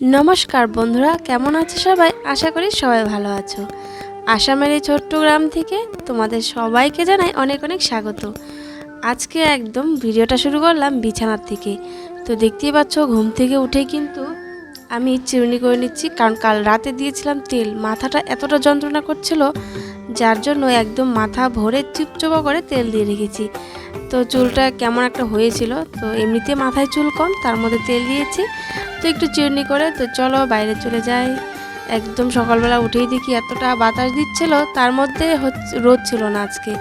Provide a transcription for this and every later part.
নমস্কার বন্ধুরা, কেমন আছো সবাই? আশা করি সবাই ভালো আছো। আসামের এই ছোট্ট গ্রাম থেকে তোমাদের সবাইকে জানাই অনেক অনেক স্বাগত। আজকে একদম ভিডিওটা শুরু করলাম বিছানার থেকে। তো দেখতেই পাচ্ছ, ঘুম থেকে উঠে কিন্তু আমি চিরুনি করে নিচ্ছি, কারণ কাল রাতে দিয়েছিলাম তেল। মাথাটা এতটা যন্ত্রণা করছিল, যার জন্য একদম মাথা ভরে চিপচোপা করে তেল দিয়ে রেখেছি। তো চুলটা কেমন একটা হয়েছিল, তো এমনিতে মাথায় চুল কম, তার মধ্যে তেল দিয়েছি। তো একটু চিরনি করে, তো চলো বাইরে চলে যাই। একদম সকালবেলা উঠেই দেখি এতটা বাতাস দিচ্ছিল, তার মধ্যে রোদ ছিল না আজকে।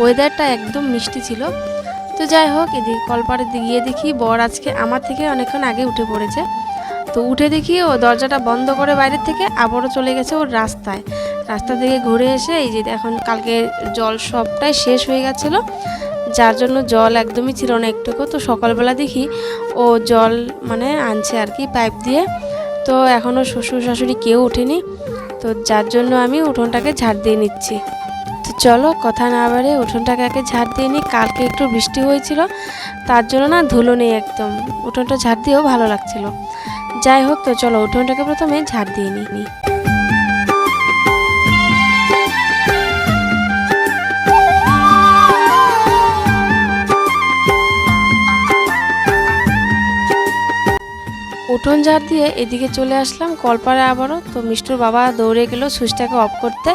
ওয়েদারটা একদম মিষ্টি ছিল। তো যাই হোক, এদিকে কলপাড়ে গিয়ে দেখি বর আজকে আমার থেকে অনেকক্ষণ আগে উঠে পড়েছে। তো উঠে দেখি ও দরজাটা বন্ধ করে বাইরের থেকে আবারও চলে গেছে ওর রাস্তায়। রাস্তা থেকে ঘুরে এসে এই যে এখন কালকে জল সবটাই শেষ হয়ে গেছিল। যার জন্য জল একদমই ছিল না একটুকু। তো সকালবেলা দেখি ও জল মানে আনছে আর কি পাইপ দিয়ে। তো এখনও শ্বশুর শাশুড়ি কেউ ওঠেনি। তো যার জন্য আমি উঠোনটাকে ঝাড় দিয়ে নিচ্ছি। তো চলো কথা না বাড়ে উঠোনটাকে আগে ঝাড় দিয়ে নিই। কালকে একটু বৃষ্টি হয়েছিল, তার জন্য না ধুলো নেই একদম। উঠোনটা ঝাড় দিয়েও ভালো লাগছিল। যাই হোক, তো চলো উঠোনটাকে প্রথমে ঝাড় দিয়ে নিই। উঠোন ঝাড় দিয়ে এদিকে চলে আসলাম। কলপাড়ে আবারও তো মিষ্টুর বাবা দৌড়ে গেলো সুইচটাকে অফ করতে।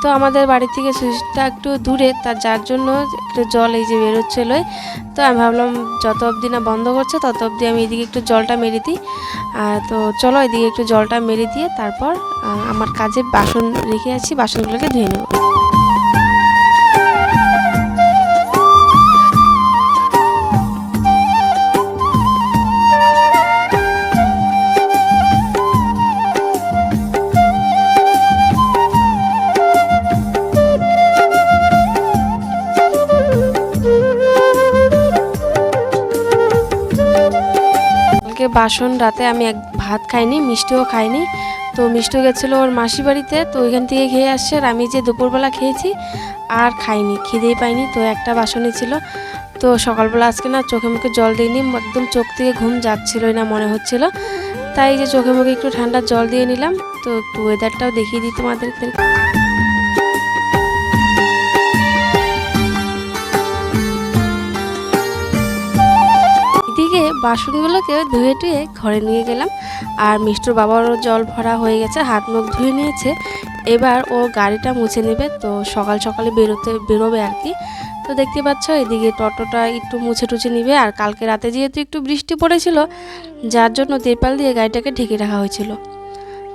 তো আমাদের বাড়ি থেকে সুইচটা একটু দূরে তার যার জন্য একটু জল এই যে বেরোচ্ছিলোই তো আমি ভাবলাম, যত অবধি না বন্ধ করছে, তত অবধি আমি এদিকে একটু জলটা মেরে দিই। আর তো চলো এদিকে একটু জলটা মেরে দিয়ে তারপর আমার কাজে বাসন রেখে আছি, বাসনগুলোকে ধুয়ে নেব। বাসন রাতে আমি এক ভাত খাইনি, মিষ্টিও খাইনি। তো মিষ্টি গেছিল ওর মাসি বাড়িতে, তো ওইখান থেকে খেয়ে আসছে আর আমি যে দুপুরবেলা খেয়েছি আর খাইনি, খিদেই পাইনি। তো একটা বাসনই ছিল। তো সকালবেলা আজকে না চোখে মুখে জল দিইনি, একদম চোখ থেকে ঘুম যাচ্ছিলোই না মনে হচ্ছিল। তাই যে চোখে মুখে একটু ঠান্ডা জল দিয়ে নিলাম। তো একটু ওয়েদারটাও দেখিয়ে দিই তোমাদেরকে। বাসনগুলোকে ধুয়ে টুয়ে ঘরে নিয়ে গেলাম। আর মিষ্টুর বাবারও জল ভরা হয়ে গেছে, হাত মুখ ধুয়ে নিয়েছে। এবার ও গাড়িটা মুছে নেবে, তো সকাল সকালে বেরোতে, বেরোবে আর কি। তো দেখতে পাচ্ছ, এদিকে টোটোটা একটু মুছে টুছে নিবে, আর কালকে রাতে যেহেতু একটু বৃষ্টি পড়েছিল, যার জন্য তেরপাল দিয়ে গাড়িটাকে ঢেকে রাখা হয়েছিল।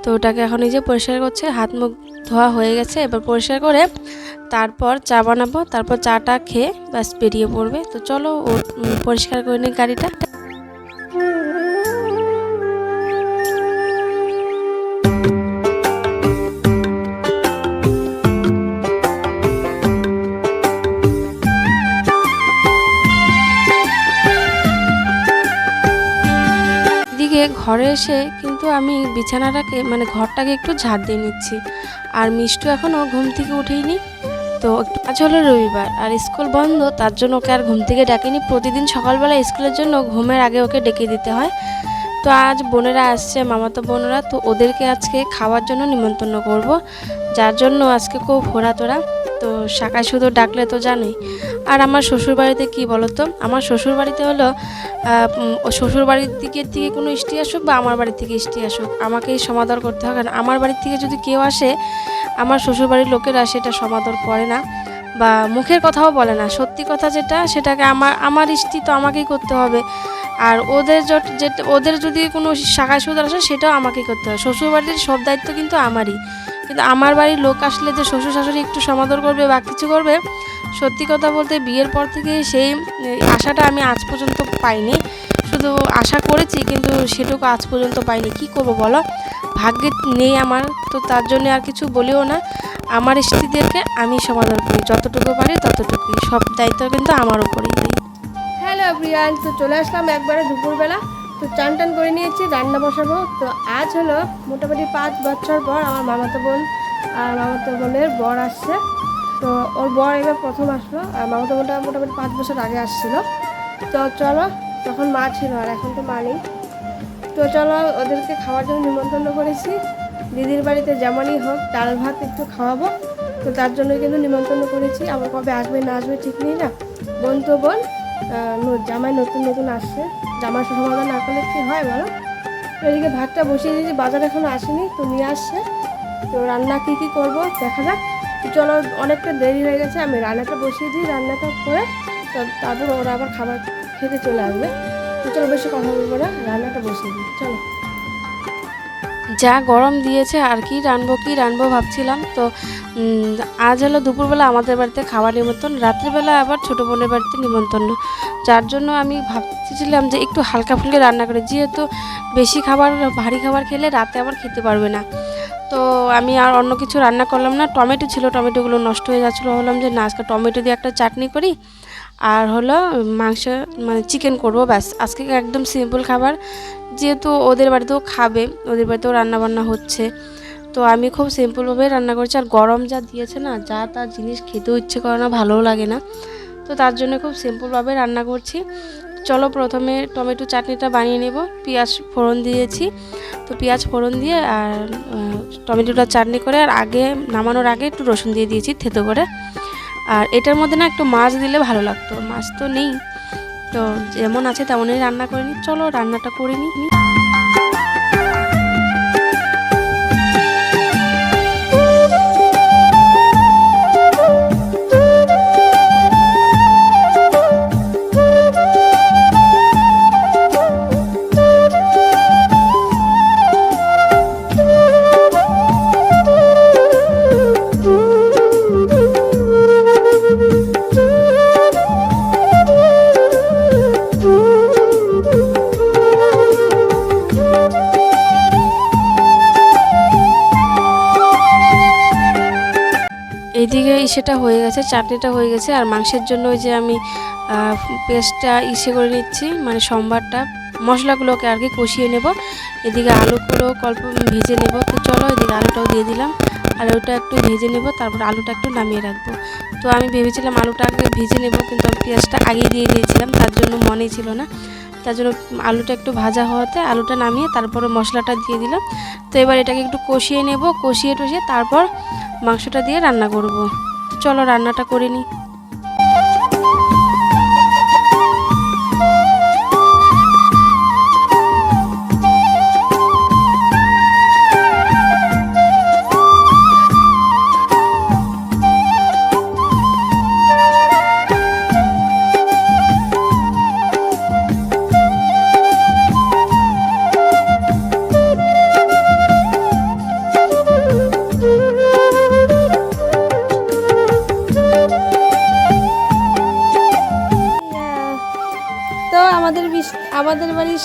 তো ওটাকে এখন এই যে পরিষ্কার করছে, হাত মুখ ধোয়া হয়ে গেছে। এবার পরিষ্কার করে তারপর চা বানাবো, তারপর চাটা খেয়ে ব্যাস বেরিয়ে পড়বে। তো চলো ও পরিষ্কার করে নিই গাড়িটা। ঘরে এসে কিন্তু আমি বিছানাটাকে মানে ঘরটাকে একটু ঝাড় দিয়ে নিচ্ছি। আর মিষ্টু এখনও ঘুম থেকে উঠেইনি। তো আজ হলো রবিবার, আর স্কুল বন্ধ, তার জন্য ওকে আর ঘুম থেকে ডাকিনি। প্রতিদিন সকালবেলা স্কুলের জন্য ঘুমের আগে ওকে ডেকে দিতে হয়। তো আজ বোনেরা আসছে, মামাতো বোনেরা, তো ওদেরকে আজকে খাওয়ার জন্য নিমন্ত্রণ করব, যার জন্য আজকে খুব ঘোরা তোরা তো শাকায় শুধু ডাকলে তো জানোই। আর আমার শ্বশুর বাড়িতে কী বলো তো আমার শ্বশুর বাড়িতে হলো শ্বশুর বাড়ির দিকে থেকে কোনো ইষ্টি আসুক বা আমার বাড়ির থেকে ইষ্টি আসুক, আমাকেই সমাদর করতে হবে। আমার বাড়ির থেকে যদি কেউ আসে, আমার শ্বশুর বাড়ির লোকেরা সেটা সমাদর করে না বা মুখের কথাও বলে না। সত্যি কথা যেটা, সেটাকে আমার আমার ইষ্টি তো আমাকেই করতে হবে। আর ওদের যেটা, ওদের যদি কোনো শাখায় সুদ আসে, সেটাও আমাকেই করতে হবে। শ্বশুর বাড়ির সব দায়িত্ব কিন্তু আমারই। কিন্তু আমার বাড়ির লোক আসলে যে শ্বশুর শাশুড়ি একটু সমাদর করবে বা কিছু করবে, সত্যি কথা বলতে বিয়ের পর থেকে সেই আশাটা আমি আজ পর্যন্ত পাইনি। শুধু আশা করেছি কিন্তু সেটুকু আজ পর্যন্ত পাইনি। কি করব বলো? ভাগ্যে নেই আমার, তো তার জন্য আর কিছু বলিও না। আমার স্ত্রীদেরকে আমি সমাধান করি, যতটুকু পারি ততটুকুই। সব দায়িত্ব কিন্তু আমার উপরেই দিই হ্যালো প্রিয়ান তো চলে আসলাম একবারে দুপুরবেলা। তো চান টান করে নিয়েছি, রান্না বসাবো। তো আজ হলো মোটামুটি পাঁচ বছর পর আমার মামাতো বোন, আর মামাতো বোনের বর আসছে। তো ওর বর এবার প্রথম আসলো, আর মামাতো বোনটা মোটামুটি পাঁচ বছর আগে আসছিল। তো চলো, তখন মা ছিল, আর এখন তো মা নেই। তো চলো, ওদেরকে খাওয়ার জন্য নিমন্ত্রণ করেছি। দিদির বাড়িতে যেমনই হোক, ডাল ভাত একটু খাওয়াবো। তো তার জন্য কিন্তু নিমন্ত্রণ করেছি। আবার কবে আসবে, না আসবে ঠিক নেই না। বোন তো বোন জামাই নতুন নতুন আসছে। জামাই সমাধান না করলে কি হয় বলো? এদিকে ভাতটা বসিয়ে দিয়েছি, বাজার এখনও আসেনি, তো নিয়ে আসছে। তো রান্না কী কী করব দেখা যাক। চলো, অনেকটা দেরি হয়ে গেছে, আমি রান্নাটা বসিয়ে দিই, রান্নাটা করে তারপর ওরা আবার খাবার খেতে চলে আসবে। তো চলো, বেশি কথা বলব না, রান্নাটা বসিয়ে দিই, চলো। যা গরম দিয়েছে আর কি রানবো কি রানবো ভাবছিলাম। তো আজ হলো দুপুরবেলা আমাদের বাড়িতে খাওয়ার নিমন্ত্রণ, রাত্রিবেলা আবার ছোটো বোনের বাড়িতে নিমন্ত্রণ। যার জন্য আমি ভাবছিলাম যে একটু হালকা ফুলকে রান্না করে, যেহেতু বেশি খাবার, ভারী খাবার খেলে রাতে আবার খেতে পারবে না। তো আমি আর অন্য কিছু রান্না করলাম না, টমেটো ছিল, টমেটোগুলো নষ্ট হয়ে যাচ্ছিল। ভাবলাম যে না, আজকে টমেটো দিয়ে একটা চাটনি করি। আর হলো মাংস মানে চিকেন করব, ব্যাস। আজকে একদম সিম্পল খাবার। যেহেতু ওদের বাড়িতেও খাবে, ওদের বাড়িতেও রান্না বান্না হচ্ছে। তো আমি খুব সিম্পলভাবেই রান্না করছি। আর গরম যা দিয়েছে না, যা তার জিনিস খেতেও ইচ্ছে করে না, ভালোও লাগে না। তো তার জন্য খুব সিম্পলভাবে রান্না করছি। চলো প্রথমে টমেটো চাটনিটা বানিয়ে নেব। পেঁয়াজ ফোড়ন দিয়েছি। তো পেঁয়াজ ফোড়ন দিয়ে আর টমেটোটা চাটনি করে, আর আগে নামানোর আগে একটু রসুন দিয়ে দিয়েছি থেতো করে। আর এটার মধ্যে না একটু মাছ দিলে ভালো লাগতো। মাছ তো নেই। তো যেমন আছে তেমনই রান্না করে নিই চলো রান্নাটা করে নিই ইসেটা হয়ে গেছে, চাটনিটা হয়ে গেছে। আর মাংসের জন্য ওই যে আমি পেস্টটা ইসে করে নিচ্ছি মানে সোমবারটা। মশলাগুলোকে আর কি কষিয়ে নেব। এদিকে আলুগুলো অল্প ভেজে নেব। তো চলো এদিকে আলুটাও দিয়ে দিলাম। আলুটা একটু ভেজে নেব, তারপর আলুটা একটু নামিয়ে রাখব। তো আমি ভেবেছিলাম আলুটা আগে ভেজে নেব, কিন্তু আমি পেঁয়াজটা আগেই দিয়ে দিয়েছিলাম। তার জন্য মনেই ছিল না। তার জন্য আলুটা একটু ভাজা হওয়াতে আলুটা নামিয়ে তারপরে মশলাটা দিয়ে দিলাম। তো এবার এটাকে একটু কষিয়ে নেব, কষিয়ে টষিয়ে তারপর মাংসটা দিয়ে রান্না করব। চলো রান্নাটা করে নিই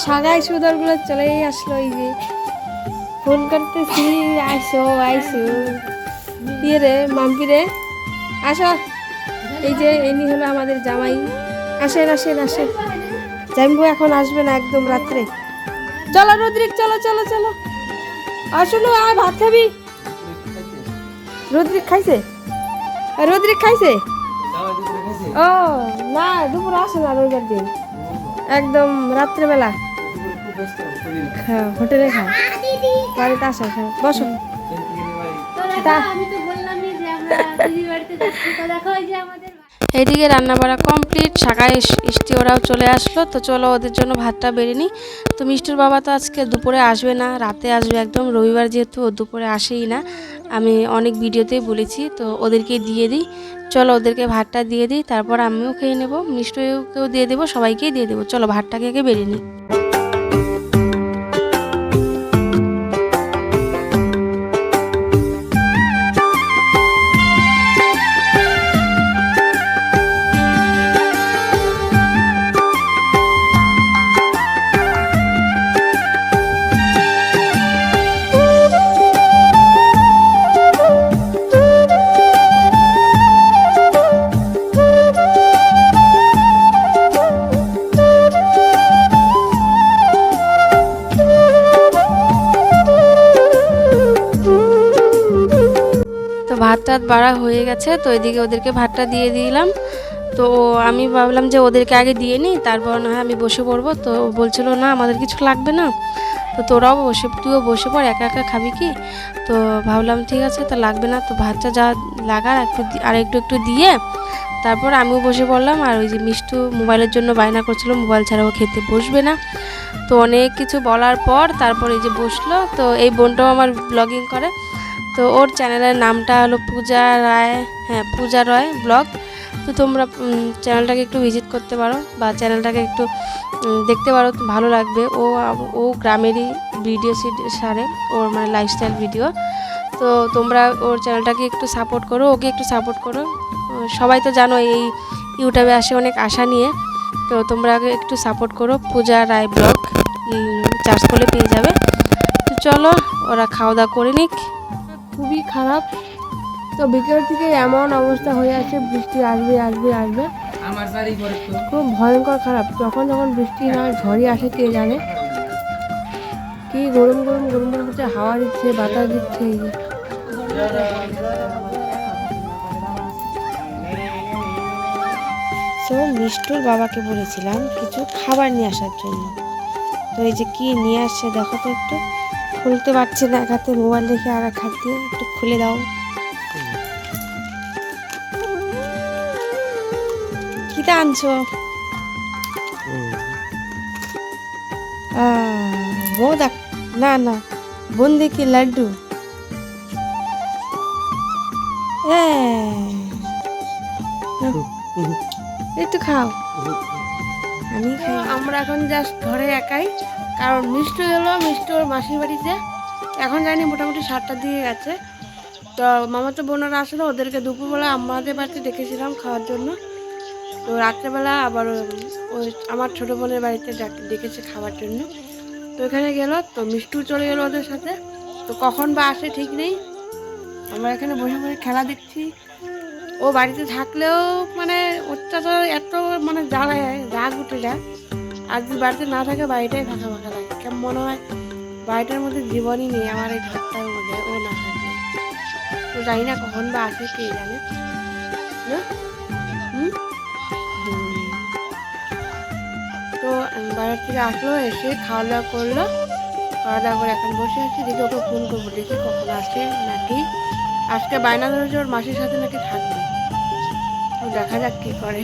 সাগাই সুদরগুলো চলেই আসলো এই যে। ফোন করতেছি আইসো আইসো। দিয়ে রে, মাম্পি রে, আসো। এই যে এনি হলো আমাদের জামাই। আসেন আসেন আসেন। জাম্বু এখন আসবে না একদম রাত্রে। চলো রুদ্রিক, চলো চলো চলো। আসুন আর ভাত খাবি? রুদ্রিক খাইছে? রুদ্রিক খাইছে? ও, না, দুপুরে আসে না রবিবার দিন। একদম রাত্রেবেলা। হ্যাঁ হোটেলে খাও। বাড়িতে আসো হ্যাঁ বসো। তা- এইদিকে রান্না বাড়া কমপ্লিট শাখায় ইষ্টি ওরাও চলে আসলো তো চলো ওদের জন্য ভাতটা বেড়ে নিই। তো মিষ্টির বাবা তো আজকে দুপুরে আসবে না রাতে আসবে একদম রবিবার যেহেতু ও দুপুরে আসেই না। আমি অনেক ভিডিওতেই বলেছি তো ওদেরকে দিয়ে দিই। চলো ওদেরকে ভাতটা দিয়ে দিই তারপর আমিও খেয়ে নেব মিষ্টিকেও দিয়ে দেবো সবাইকেই দিয়ে দেবো। চলো ভাতটাকে আগে বেড়ে নিই। বাড়া হয়ে গেছে, তো এদিকে ওদেরকে ভাতটা দিয়ে দিলাম। তো আমি ভাবলাম যে ওদেরকে আগে দিয়ে নিই, তারপর না হয় আমি বসে পড়ব। তো বলছিল, না, আমাদের কিছু লাগবে না। তো তোরাও বসে, তুইও বসে পড়, একা একা খাবি কি? তো ভাবলাম, ঠিক আছে, তো লাগবে না। তো ভাতটা যা লাগার, একটু আর একটু একটু দিয়ে তারপর আমিও বসে পড়লাম। আর ওই যে মিষ্টু মোবাইলের জন্য বায়না করছিল, মোবাইল ছাড়া ও খেতে বসবে না। তো অনেক কিছু বলার পর তারপর এই যে বসল। তো এই বোনটাও আমার ব্লগিং করে। তো ওর চ্যানেলের নামটা হলো পূজা রায় হ্যাঁ পূজা রয় ব্লগ। তো তোমরা চ্যানেলটাকে একটু ভিজিট করতে পারো বা চ্যানেলটাকে একটু দেখতে পারো, ভালো লাগবে। ও ও গ্রামেরই ভিডিও সারে, ওর মানে লাইফস্টাইল ভিডিও তো তোমরা ওর চ্যানেলটাকে একটু সাপোর্ট করো, ওকে একটু সাপোর্ট করো। সবাই তো জানো এই ইউটিউবে আসে অনেক আশা নিয়ে। তো তোমরা একটু সাপোর্ট করো, পূজা রায় ব্লগ। চার্জ করলে পেয়ে যাবে। তো চলো, ওরা খাওয়া দাওয়া করে নিক। খুবই খারাপ। তো বিকেল থেকে এমন অবস্থা হয়ে আছে বৃষ্টি আসবে আসবে আসবে। খুব ভয়ঙ্কর খারাপ। যখন যখন বৃষ্টি না হয়, ঝড়ই আসে কে জানে? কি গরম গরম গরম গরম হচ্ছে হাওয়া দিচ্ছে বাতাস দিচ্ছে এই যে। তো মিষ্টুর বাবাকে বলেছিলাম কিছু খাবার নিয়ে আসার জন্য। তো এই যে কি নিয়ে আসছে দেখো তো একটু। খুলতে পারছি না এক হাতে মোবাইল রেখে আর এক হাত দিয়ে একটু খুলে দাও। কিটা আনছো? বোদা না না বুন্দি কি লাড্ডু? একটু খাও। আমি আমরা এখন জাস্ট ঘরে একাই। কারণ মিষ্টি এলো মিষ্টি ওর মাসির বাড়িতে। এখন জানি মোটামুটি সাতটার দিকে গেছে। তো মামা তো বোনেরা আসলে, ওদেরকে দুপুরবেলা আমাদের বাড়িতে ডেকেছিলাম খাওয়ার জন্য। তো রাত্রেবেলা আবার ওই- আমার ছোটো বোনের বাড়িতে ডাক- ডেকেছে খাওয়ার জন্য। তো এখানে গেল, তো মিষ্টু চলে গেলো ওদের সাথে। তো কখন বা আসে ঠিক নেই। আমরা এখানে বসে বসে খেলা দেখছি। ও বাড়িতে থাকলেও মানে অত্যাচার এত মানে জ্বালায়, রাগ উঠে যায়। আর যদি বাড়িতে না থাকে, বাড়িটাই ফাঁকা ফাঁকা। মনে হয়? বাড়িটার মধ্যে জীবনই নেই, আমার এই ঘরটার মধ্যে ও না থাকলে তো জানি না কখন বা আসে কে জানে। তো বাইরের থেকে আসলো, এসে খাওয়া দাওয়া করল। খাওয়া দাওয়া করে এখন বসে আছি, দেখি ওকে ফোন করব, দেখি কখন আসে নাকি। আজকে বায়না ধরেছে ওর মাসির সাথে নাকি থাকবে। দেখা যাক কি করে।